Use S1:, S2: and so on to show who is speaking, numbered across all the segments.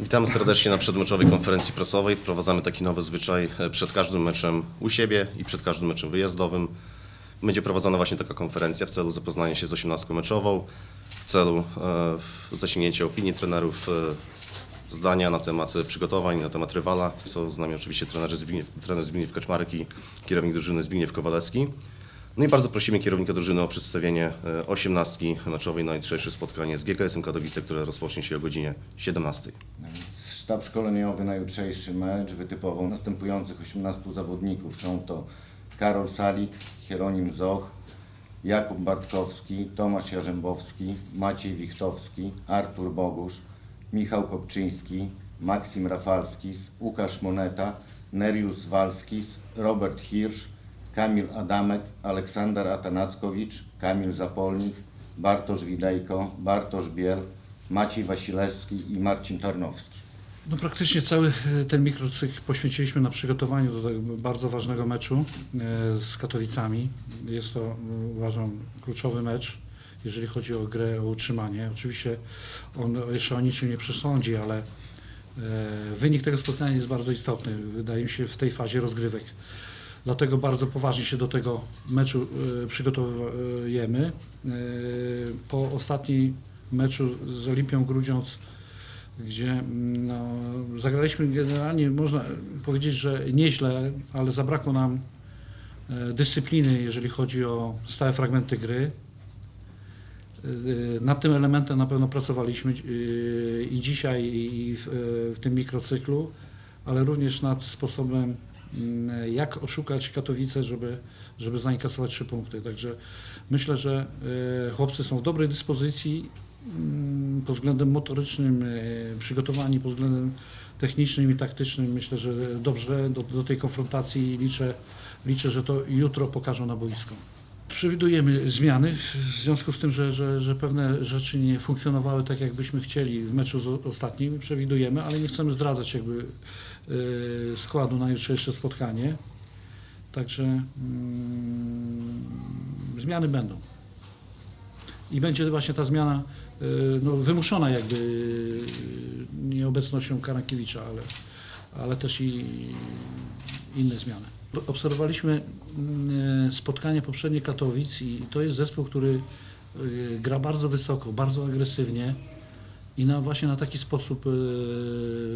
S1: Witamy serdecznie na przedmeczowej konferencji prasowej. Wprowadzamy taki nowy zwyczaj e, przed każdym meczem u siebie i przed każdym meczem wyjazdowym. Będzie prowadzona właśnie taka konferencja w celu zapoznania się z 18 meczową, w celu e, zasięgnięcia opinii trenerów, e, zdania na temat przygotowań, na temat rywala. Są z nami oczywiście trenerzy Zbigniew, trener Zbigniew Kaczmarek i kierownik drużyny Zbigniew Kowalewski. No i bardzo prosimy kierownika drużyny o przedstawienie e, osiemnastki meczowej na jutrzejsze spotkanie z GKS-em Katowice, które rozpocznie się o godzinie 17.
S2: Sztab szkoleniowy na jutrzejszy mecz wytypował następujących 18 zawodników. Są to Karol Salik, Hieronim Zoch, Jakub Bartkowski, Tomasz Jarzębowski, Maciej Wichtowski, Artur Bogusz, Michał Kopczyński, Maksim Rafalskis, Łukasz Moneta, Nerius Walskis, Robert Hirsch, Kamil Adamek, Aleksander Atanackowicz, Kamil Zapolnik, Bartosz Widejko, Bartosz Biel, Maciej Wasilewski i Marcin Tarnowski.
S3: No praktycznie cały e, ten mikrocykl poświęciliśmy na przygotowaniu do tego bardzo ważnego meczu e, z Katowicami. Jest to, uważam, kluczowy mecz, jeżeli chodzi o grę, o utrzymanie. Oczywiście on jeszcze o niczym nie przesądzi, ale e, wynik tego spotkania jest bardzo istotny, wydaje mi się, w tej fazie rozgrywek. Dlatego bardzo poważnie się do tego meczu przygotowujemy. Po ostatnim meczu z Olimpią Grudziądz gdzie no, zagraliśmy generalnie, można powiedzieć, że nieźle, ale zabrakło nam e, dyscypliny, jeżeli chodzi o stałe fragmenty gry. E, Nad tym elementem na pewno pracowaliśmy e, i dzisiaj, i w, w tym mikrocyklu, ale również nad sposobem, mm, jak oszukać Katowice, żeby, żeby zainkasować trzy punkty. Także myślę, że chłopcy są w dobrej dyspozycji pod względem motorycznym, e, przygotowani pod względem technicznym i taktycznym. Myślę, że dobrze do, do tej konfrontacji liczę, liczę, że to jutro pokażą na boisko. Przewidujemy zmiany w związku z tym, że, że, że pewne rzeczy nie funkcjonowały tak, jakbyśmy chcieli w meczu ostatnim. Przewidujemy, ale nie chcemy zdradzać jakby e, składu na jutrzejsze spotkanie. Także mm, zmiany będą. I będzie właśnie ta zmiana y, no, wymuszona jakby y, nieobecnością Karankiewicza, ale, ale też i inne zmiany. Obserwowaliśmy mm, spotkanie poprzednie Katowic i to jest zespół, który y, gra bardzo wysoko, bardzo agresywnie i na, właśnie na taki sposób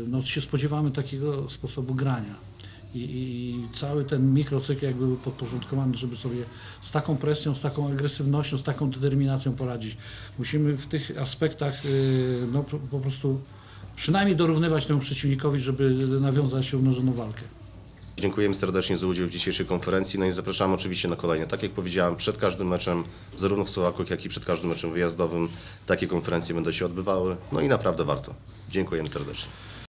S3: no, się spodziewamy takiego sposobu grania. I, i cały ten mikrocykl jakby był podporządkowany, żeby sobie z taką presją, z taką agresywnością, z taką determinacją poradzić. Musimy w tych aspektach y, no, po, prostu przynajmniej dorównywać temu przeciwnikowi, żeby nawiązać się równorzędną walkę.
S1: Dziękujemy serdecznie za udział w dzisiejszej konferencji. No i zapraszamy oczywiście na kolejne. Tak jak powiedziałem, przed każdym meczem, zarówno w Sołakach, jak i przed każdym meczem wyjazdowym, takie konferencje będą się odbywały. No i naprawdę warto. Dziękujemy serdecznie.